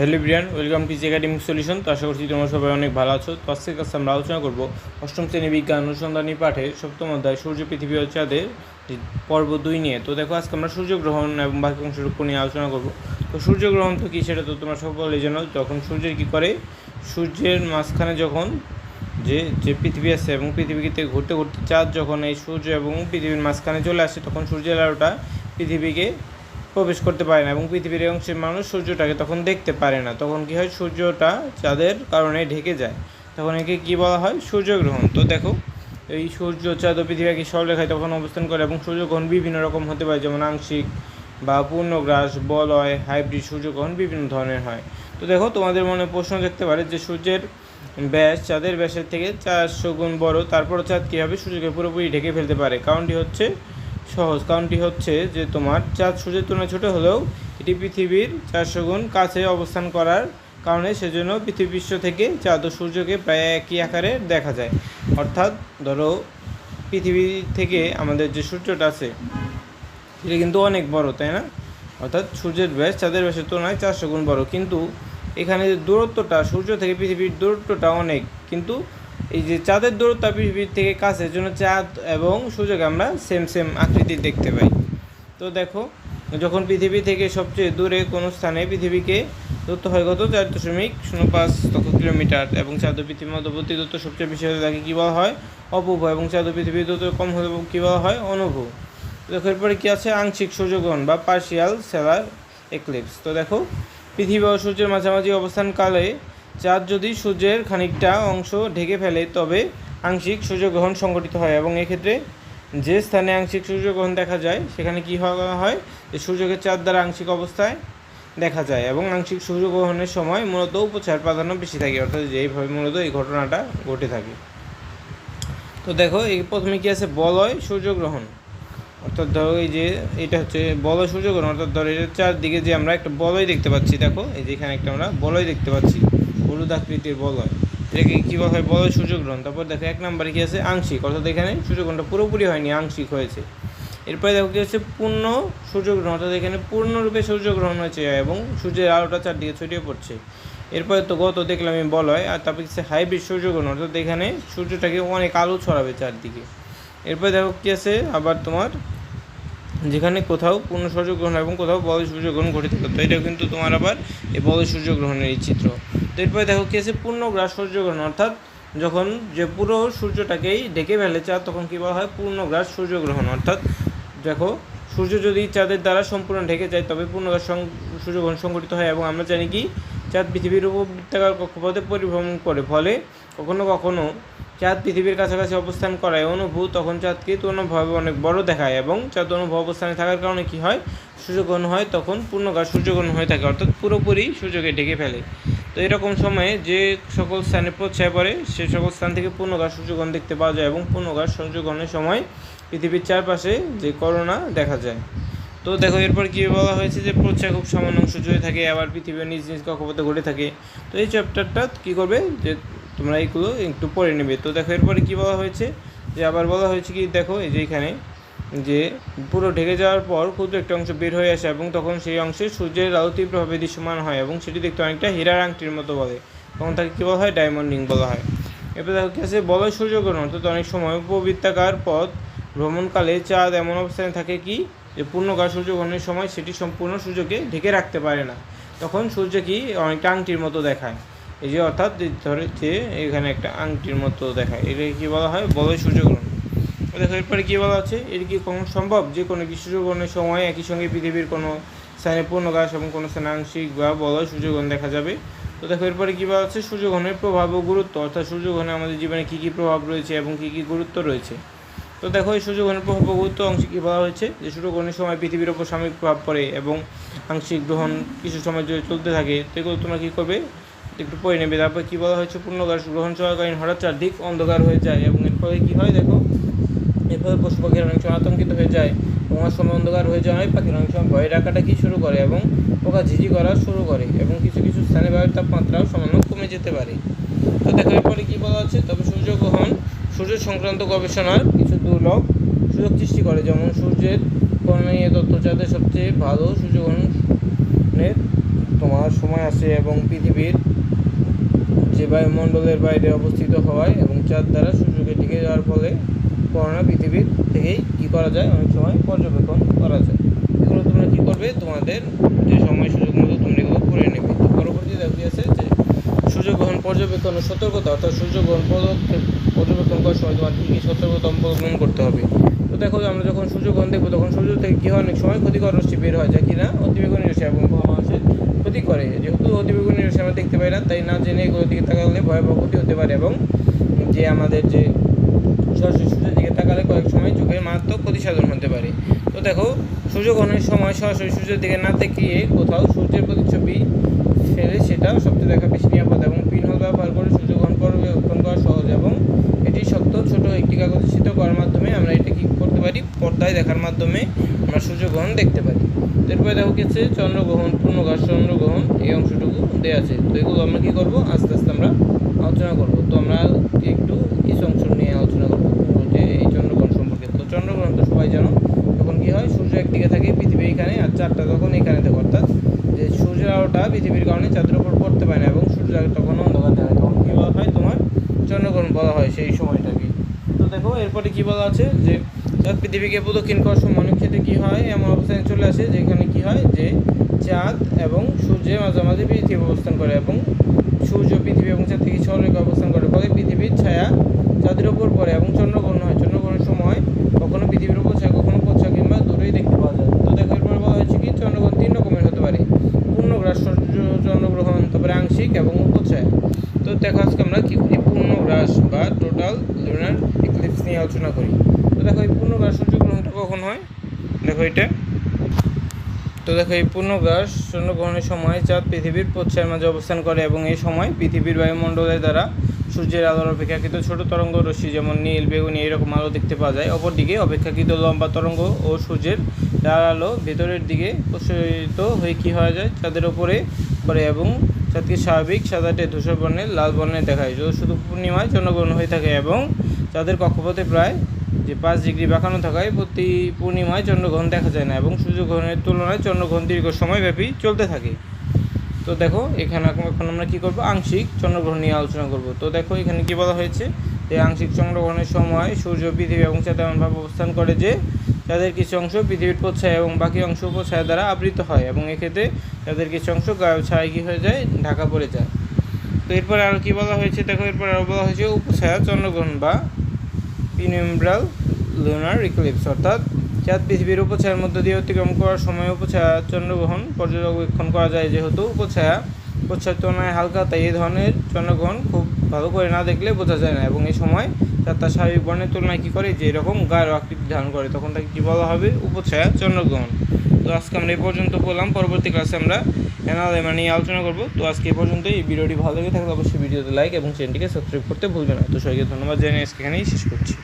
Hello Brian, welcome to academic solution তো আশা করছি তোমরা সবাই অনেক ভালো আছো। তো আজকের কাছে আমরা আলোচনা করব অষ্টম শ্রেণি বিজ্ঞান অনুসন্ধানী পাঠে সপ্তম অধ্যায় সূর্য, পৃথিবী ও চাঁদের পর্ব দুই নিয়ে। তো দেখো, আজকে আমরা সূর্যগ্রহণ এবং বাকি অংশের উপর নিয়ে আলোচনা করব। তো সূর্যগ্রহণ তো কী সেটা তো তোমরা সকলেই জানো, যখন সূর্যের কী করে? সূর্যের মাঝখানে যখন যে যে পৃথিবী আছে এবং পৃথিবীতে ঘুরতে ঘুরতে চাঁদ যখন এই সূর্য এবং পৃথিবীর মাঝখানে চলে আসে, তখন সূর্যের আলোটা পৃথিবীকে প্রবেশ করতে পারে না এবং পৃথিবীর অংশের মানুষ সূর্যটাকে তখন দেখতে পারে না। তখন কী হয়? সূর্যটা চাঁদের কারণে ঢেকে যায়। তখন একে কী বলা হয়? সূর্যগ্রহণ। তো দেখো, এই সূর্য, চাঁদ ও পৃথিবী একই সরলেখায় তখন অবস্থান করে এবং সূর্যগ্রহণ বিভিন্ন রকম হতে পারে, যেমন আংশিক বা পূর্ণগ্রাস, বলয়, হাইব্রিড সূর্যগ্রহণ বিভিন্ন ধরনের হয়। তো দেখো, তোমাদের মনে প্রশ্ন দেখতে পারে যে সূর্যের ব্যাস চাঁদের ব্যাসের থেকে চারশো গুণ বড়, তারপরও চাঁদ কীভাবে সূর্যকে পুরোপুরি ঢেকে ফেলতে পারে? কারণটি হচ্ছে সহজ। কারণটি হচ্ছে যে তোমার চাঁদ সূর্যের তুলনায় ছোট হলেও এটি পৃথিবীর চারশো গুণ কাছে অবস্থান করার কারণে সেজন্য পৃথিবী বিশ্ব থেকে চাঁদ ও সূর্যকে প্রায় একই আকারে দেখা যায়। অর্থাৎ ধরো পৃথিবী থেকে আমাদের যে সূর্যটা আছে, সেটা কিন্তু অনেক বড়, তাই না? অর্থাৎ সূর্যের ব্যাস চাঁদের ব্যাসের তুলনায় চারশো গুণ বড়। কিন্তু এখানে যে দূরত্বটা, সূর্য থেকে পৃথিবীর দূরত্বটা অনেক। কিন্তু এই যে চাঁদের দূরত্ব পৃথিবীর থেকে কাছে জন্য চাঁদ এবং সূর্যকে আমরা সেম সেম আকৃতির দেখতে পাই। তো দেখো, যখন পৃথিবী থেকে সবচেয়ে দূরে কোনো স্থানে পৃথিবীকে দূরত্ব হয় কত চার দশমিক শূন্য পাঁচ লক্ষ কিলোমিটার এবং চাঁদ পৃথিবীর মধ্যবর্তী দূরত্ব সবচেয়ে বেশি হলে তাকে কী বলা হয়? অপুভ এবং চাঁদ পৃথিবীর দূরত্ব কম হলে কী বলা হয়? অনুভব দেখো, এরপরে কী আছে? আংশিক সূর্যগ্রহণ বা পার্শিয়াল সেলার এক্লিপস তো দেখো, পৃথিবী ও সূর্যের মাঝামাঝি অবস্থানকালে চাঁদ যদি সূর্যের খানিকটা অংশ ঢেকে ফেলে, তবে আংশিক সূর্যগ্রহণ সংঘটিত হয় এবং এক্ষেত্রে যে স্থানে আংশিক সূর্যগ্রহণ দেখা যায়, সেখানে কী হয়? যে সূর্যকে চাঁদ দ্বারা আংশিক অবস্থায় দেখা যায় এবং আংশিক সূর্যগ্রহণের সময় মূলত উপচার প্রাধান্য বেশি থাকে, অর্থাৎ এইভাবে মূলত এই ঘটনাটা ঘটে থাকে। তো দেখো, এই প্রথমে কী আছে? বলয় সূর্যগ্রহণ। অর্থাৎ ধরো এই যে এটা হচ্ছে বলয় সূর্যগ্রহণ, অর্থাৎ ধরো এটার চারদিকে যে আমরা একটা বলয় দেখতে পাচ্ছি, দেখো, এই যে এখানে একটা আমরা বলয় দেখতে পাচ্ছি। হলুদ আকৃতির বলয় এটাকে কী বলা হয় বলয় সূর্যগ্রহণ তারপর দেখো এক নম্বরে কী আছে? আংশিক। অর্থাৎ এখানে সূর্যগ্রহণটা পুরোপুরি হয়নি, আংশিক হয়েছে। এরপরে দেখো কী হচ্ছে পূর্ণ সূর্যগ্রহণ অর্থাৎ এখানে পূর্ণরূপে সূর্যগ্রহণ হয়েছে এবং সূর্যের আলোটা চারদিকে ছড়িয়ে পড়ছে। এরপরে তো গত দেখলাম আমি বলয় আর তারপরে হচ্ছে হাইব্রিড সূর্যগ্রহণ অর্থাৎ এখানে সূর্যটাকে অনেক আলো ছড়াবে চারদিকে। এরপরে দেখো কী আছে? আবার তোমার যেখানে কোথাও পূর্ণ সূর্যগ্রহণ এবং কোথাও বল সূর্যগ্রহণ থাকে তো এটাও কিন্তু তোমার আবার এই বল সূর্যগ্রহণের এই চিত্র। তো এরপরে দেখো কী আছে? পূর্ণগ্রাস সূর্যগ্রহণ অর্থাৎ যখন যে পুরো সূর্যটাকেই ঢেকে ফেলে চাঁদ তখন কী বলা হয়? পূর্ণগ্রাস সূর্যগ্রহণ অর্থাৎ দেখো, সূর্য যদি চাঁদের দ্বারা সম্পূর্ণ ঢেকে যায়, তবে পূর্ণগ্রাস সূর্যগ্রহণ সংঘটিত হয় এবং আমরা জানি কি? চাঁদ পৃথিবীর উপবৃত্তাকার কক্ষপথে পরিভ্রমণ করে। ফলে কখনো কখনো চাঁদ পৃথিবীর কাছাকাছি অবস্থান করায় অনুভূত, তখন চাঁদকে তুলনাভাবে অনেক বড় দেখায় এবং চাঁদ অনুভব অবস্থানে থাকার কারণে কি হয়? সূর্যগ্রহণ হয়, তখন পূর্ণকার সূর্যগ্রহণ হয়ে থাকে, অর্থাৎ পুরোপুরি সূর্যকে ঢেকে ফেলে। তো এরকম সময়ে যে সকল স্থানে প্রচ্ছায় পড়ে, সে সকল স্থান থেকে পূর্ণকার সূর্যগ্রহণ দেখতে পাওয়া যায় এবং পূর্ণকার সূর্যগ্রহণের সময় পৃথিবীর চারপাশে যে করোনা দেখা যায়। তো দেখো, এরপর কি বলা হয়েছে যে প্রচ্ছায় খুব সামান্য অংশ জুড়ে থাকে, আবার পৃথিবীর নিজ নিজ কক্ষপথে ঘটে থাকে। তো এই চ্যাপ্টারটা কী করবে? যে তোমরা এইগুলো একটু পড়ে নেবে। তো দেখো, এরপরে কী বলা হয়েছে? যে আবার বলা হয়েছে কি, দেখো, এই যে এখানে, যে পুরো ঢেকে যাওয়ার পর ক্ষুদ্র একটা অংশ বের হয়ে আসে এবং তখন সেই অংশে সূর্যের আলো তীব্রভাবে দৃশ্যমান হয় এবং সেটি দেখতে অনেকটা হীরার আংটির মতো বলে। তখন তাকে কী বলা হয়? ডায়মন্ড রিং বলা হয়। দেখো, কী আছে? বলয় সূর্যগ্রহণ। অর্থাৎ অনেক সময় উপবৃত্তাকার পথ ভ্রমণকালে চাঁদ এমন অবস্থানে থাকে কি? যে পূর্ণকার সূর্যগ্রহণের সময় সেটি সম্পূর্ণ সূর্যকে ঢেকে রাখতে পারে না। তখন সূর্য কি? অনেকটা আংটির মতো দেখায়। এই যে অর্থাৎ ধরে যে এখানে একটা আংটির মতো দেখায়, এটাকে কী বলা হয়? বলয় সূর্যগ্রহণ। দেখো, এরপরে কী বলা আছে? এর কি কখনো সম্ভব? যে কোনো কি সূর্যগ্রহণের সময় একই সঙ্গে পৃথিবীর কোনো স্থানে পূর্ণকাশ এবং কোনো স্থানে আংশিক বা বলয় সূর্যগ্রহণ দেখা যাবে। তো দেখো, এরপরে কী বলা আছে? সূর্যগ্রহণের প্রভাব ও গুরুত্ব। অর্থাৎ সূর্যগ্রহণে আমাদের জীবনে কী কী প্রভাব রয়েছে এবং কী কী গুরুত্ব রয়েছে? তো দেখো, এই সূর্যগ্রহণের প্রভাব ও গুরুত্ব অংশে কী বলা হয়েছে? যে সূর্যগ্রহণের সময় পৃথিবীর ওপর সাময়িক প্রভাব পড়ে এবং আংশিক গ্রহণ কিছু সময় চলতে থাকে। তো এগুলো তোমরা কী করবে? একটু পড়ে নেবে। তারপর কী বলা হয়েছে পূর্ণকার গ্রহণ চলাকালীন হঠাৎ চারদিক অন্ধকার হয়ে যায় এবং এর ফলে কী হয় দেখো? এর ফলে পশু পাখির অনেক আতঙ্কিত হয়ে যায় তোমার সময় অন্ধকার হয়ে যায় অনেক পাখির অনেক সময় ভয় ডাকাটা কি শুরু করে এবং পোকা ঝিঝি করা শুরু করে এবং কিছু কিছু স্থানে বায়ুর তাপমাত্রাও সামান্য কমে যেতে পারে। তো দেখো, এরপরে কী বলা হচ্ছে? তবে সূর্যগ্রহণ সূর্য সংক্রান্ত গবেষণার কিছু দুর্লভ সুযোগ সৃষ্টি করে। যেমন সূর্যের করণীয় তথ্য যাদের সবচেয়ে ভালো সূর্যগ্রহণের তোমার সময় আসে এবং পৃথিবীর যে বায়ুমণ্ডলের বাইরে অবস্থিত হওয়ায় এবং চাঁদ দ্বারা সূর্যকে ঢেকে যাওয়ার ফলে করোনা পৃথিবীর থেকেই কী করা যায়? অনেক সময় পর্যবেক্ষণ করা যায়। এগুলো তোমরা কী করবে? তোমাদের যে সময় সুযোগ মতো তোমরা এগুলো করে নেবে। তো পরবর্তী দেখি আছে যে সূর্যগ্রহণ পর্যবেক্ষণ ও সতর্কতা, অর্থাৎ সূর্যগ্রহণ পদক্ষেপ, পর্যবেক্ষণ করার সময় তোমার কী কী সতর্কতা অবলম্বন করতে হবে? তো দেখো আমরা যখন সূর্যগ্রহণ দেখব, তখন সূর্য থেকে কী হয়? অনেক সময় ক্ষতিকর রশ্মি বের হয়, যা কিনা অতিবেগুনি রশ্মি এবং ক্ষতি করে। যেহেতু অতিবেগুনি রশ্মি আমরা দেখতে পাই না, তাই না জেনে এগুলোর দিকে তাকালে ভয়াবহ ক্ষতি হতে পারে এবং যে আমাদের যে সরাসরি সূর্যের দিকে তাকালে কয়েক সময় যুগের মারাত্মক ক্ষতি সাধন হতে পারে। তো দেখো সূর্যগ্রহণের সময় সরাসরি সূর্যের দিকে না তাকিয়ে কোথাও সূর্যের প্রতিচ্ছবি ফেলে সেটা সবচেয়ে দেখা বেশি নিরাপদ এবং পিনহোল ব্যবহার করে সূর্যগ্রহণ পর্যবেক্ষণ করা সহজ এবং এটি শক্ত ছোট একটি কাগজে শীত করার মাধ্যমে আমরা এটা কি করতে পারি পর্দায় দেখার মাধ্যমে আমরা সূর্যগ্রহণ দেখতে পারি। এরপরে দেখো আছে? চন্দ্রগ্রহণ পূর্ণগ্রাস চন্দ্রগ্রহণ, এই অংশটুকু দেওয়া আছে। তো এগুলো আমরা কী করব? আস্তে আস্তে আমরা আলোচনা করব। তো আমরা একটু কিছু অংশ নিয়ে আলোচনা করব যে এই চন্দ্রগ্রহণ সম্পর্কে। তো চন্দ্রগ্রহণ তো সবাই জানো। তখন কী হয়? সূর্য একদিকে থাকে পৃথিবী এখানে আর চারটা তখন এখানে থাকে। অর্থাৎ যে সূর্যের আলোটা পৃথিবীর কারণে চাঁদের উপর পড়তে পারে না এবং সূর্য তখন অন্ধকার থাকে। তখন কী বলা হয়? তোমার চন্দ্রগ্রহণ বলা হয় সেই সময়টাকে। তো দেখো, এরপরে কী বলা আছে? যে পৃথিবীকে প্রদক্ষিণ করার সময় অনেক ক্ষেত্রে কী হয়? এমন অবস্থানে চলে আসে যেখানে কি হয় যে চাঁদ এবং সূর্যের মাঝামাঝি পৃথিবী অবস্থান করে এবং সূর্য পৃথিবী এবং চাঁদ থেকে সরলরেখা অবস্থান করে। ফলে পৃথিবীর ছায়া চাঁদের উপর পড়ে এবং চন্দ্রগ্রহণ হয়। চন্দ্রগ্রহণের সময় কখনো পৃথিবীর উপর ছায়া, কখনো পশ্চা কিংবা দূরেই দেখতে পাওয়া যায়। তো দেখো, এরপরে বলা হয়েছে কি, চন্দ্রগ্রহণ তিন রকমের হতে পারে। পূর্ণগ্রাস চন্দ্রগ্রহণ, তারপরে আংশিক এবং উপছায়া তো দেখো, আজকে আমরা কী করি? পূর্ণগ্রাস বা টোটাল লুনার ইক্লিপস নিয়ে আলোচনা করি। দেখো এই পূর্ণগ্রাস সূর্যগ্রহণটা কখন হয়? দেখো এটা তো দেখো এই পূর্ণগ্রাস চন্দ্রগ্রহণের সময় চাঁদ পৃথিবীর প্রচ্ছায়ের মাঝে অবস্থান করে এবং এই সময় পৃথিবীর বায়ুমণ্ডলের দ্বারা সূর্যের আলোর অপেক্ষাকৃত ছোট তরঙ্গ রশ্মি যেমন নীল, বেগুনি এরকম আলো দেখতে পাওয়া যায়। অপরদিকে অপেক্ষাকৃত লম্বা তরঙ্গ ও সূর্যের ডাল আলো ভেতরের দিকে প্রসারিত হয়ে কী হয়ে যায়? চাঁদের ওপরে পড়ে এবং চাঁদকে স্বাভাবিক সাদাটে ধূসর বর্ণের লাল বর্ণের দেখায়। শুধু পূর্ণিমায় চন্দ্রগ্রহণ হয়ে থাকে এবং চাঁদের কক্ষপথে প্রায় যে পাঁচ ডিগ্রি বাঁকানো থাকায় প্রতি পূর্ণিমায় চন্দ্রগ্রহণ দেখা যায় না এবং সূর্যগ্রহণের তুলনায় চন্দ্রগ্রহণ দীর্ঘ সময়ব্যাপী চলতে থাকে। তো দেখো, এখানে এখন আমরা কী করব? আংশিক চন্দ্রগ্রহণ নিয়ে আলোচনা করব। তো দেখো, এখানে কি বলা হয়েছে? যে আংশিক চন্দ্রগ্রহণের সময় সূর্য, পৃথিবী এবং চাঁদ এমনভাবে অবস্থান করে যে তাদের কিছু অংশ পৃথিবীর প্রচ্ছায়া এবং বাকি অংশ উপছায়া দ্বারা আবৃত হয় এবং এক্ষেত্রে তাদের কিছু অংশ গায়ে ছায়া কী হয়ে যায়? ঢাকা পড়ে যায়। তো এরপরে আরও কী বলা হয়েছে? দেখো, এরপরে আরও বলা হয়েছে উপছায়া চন্দ্রগ্রহণ বা পিনিউম্ব্রাল লুনার ইক্লিপস, অর্থাৎ চাঁদ পৃথিবীর উপছায়ার মধ্য দিয়ে অতিক্রম করার সময় উপছায়া চন্দ্রগ্রহণ পর্যবেক্ষণ করা যায়। যেহেতু উপছায়া উপছায়ার তুলনায় হালকা, তাই এই ধরনের চন্দ্রগ্রহণ খুব ভালো করে না দেখলে বোঝা যায় না এবং এই সময় চাঁদ তার স্বাভাবিক বর্ণের তুলনায় কী করে? যে এরকম গাঢ় আকৃতি ধারণ করে। তখন তাকে কী বলা হবে? উপছায়া চন্দ্রগ্রহণ। তো আজকে আমরা এই পর্যন্ত বললাম। পরবর্তী ক্লাসে আমরা অ্যানালাইমা নিয়ে আলোচনা করব। তো আজকে এই পর্যন্ত এই ভিডিওটি ভালো লেগে থাকলে অবশ্যই ভিডিওতে লাইক এবং চ্যানেলটিকে সাবস্ক্রাইব করতে ভুলবেন না। তো সবাইকে ধন্যবাদ জানিয়ে আজকে এখানেই শেষ করছি।